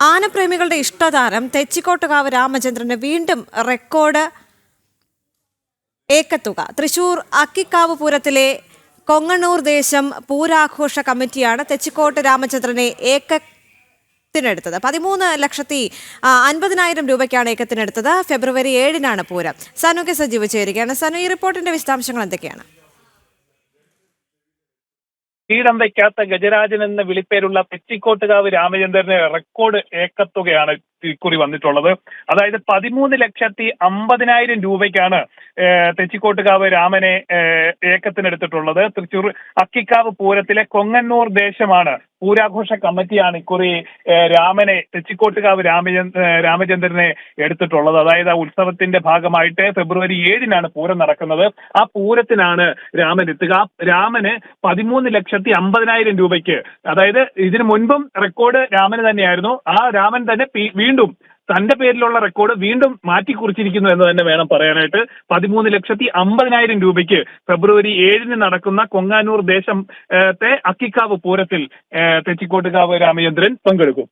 ആനപ്രേമികളുടെ ഇഷ്ടതാരം തെച്ചിക്കോട്ടുകാവ് രാമചന്ദ്രന് വീണ്ടും റെക്കോർഡ് ഏക്കത്തുക. തൃശൂർ അക്കിക്കാവ് പൂരത്തിലെ കൊങ്ങണൂർ ദേശം പൂരാഘോഷ കമ്മിറ്റിയാണ് തെച്ചിക്കോട്ട് രാമചന്ദ്രനെ ഏക്കത്തിനെടുത്തത്. പതിമൂന്ന് ലക്ഷത്തി അൻപതിനായിരം രൂപയ്ക്കാണ് ഏക്കത്തിനെടുത്തത്. ഫെബ്രുവരി ഏഴിനാണ് പൂരം. സനുക്ക് സജീവ് ചേരുകയാണ്. സനു ഈ റിപ്പോർട്ടിന്റെ വിശദാംശങ്ങൾ എന്തൊക്കെയാണ്? കീടം വയ്ക്കാത്ത ഗജരാജൻ എന്ന വിളിപ്പേരുള്ള തെച്ചിക്കോട്ടുകാവ് രാമചന്ദ്രന് റെക്കോർഡ് ഏക്കത്തുകയാണ് ഇക്കുറി വന്നിട്ടുള്ളത്. അതായത് പതിമൂന്ന് ലക്ഷത്തി അമ്പതിനായിരം രൂപയ്ക്കാണ് തെച്ചിക്കോട്ടുകാവ് രാമനെ ഏക്കത്തിനെടുത്തിട്ടുള്ളത്. തൃശൂർ അക്കിക്കാവ് പൂരത്തിലെ കൊങ്ങന്നൂർ ദേശമാണ് പൂരാഘോഷ കമ്മിറ്റിയാണ് ഇക്കുറി രാമനെ തെച്ചിക്കോട്ടുകാവ് രാമചന്ദ്രനെ എടുത്തിട്ടുള്ളത്. അതായത് ആ ഉത്സവത്തിന്റെ ഭാഗമായിട്ട് ഫെബ്രുവരി ഏഴിനാണ് പൂരം നടക്കുന്നത്. ആ പൂരത്തിനാണ് രാമൻ എത്തുക. ആ രാമന് പതിമൂന്ന് ലക്ഷത്തി അമ്പതിനായിരം രൂപയ്ക്ക്. അതായത് ഇതിനു മുൻപും റെക്കോർഡ് രാമന് തന്നെയായിരുന്നു. ആ രാമൻ തന്നെ വീണ്ടും തന്റെ പേരിലുള്ള റെക്കോർഡ് വീണ്ടും മാറ്റിക്കുറിച്ചിരിക്കുന്നു എന്ന് തന്നെ വേണം പറയാനായിട്ട്. പതിമൂന്ന് ലക്ഷത്തി അമ്പതിനായിരം രൂപയ്ക്ക് ഫെബ്രുവരി ഏഴിന് നടക്കുന്ന കൊങ്ങാനൂർ ദേശത്തെ അക്കിക്കാവ് പൂരത്തിൽ തെച്ചിക്കോട്ടുകാവ് രാമചന്ദ്രൻ പങ്കെടുക്കും.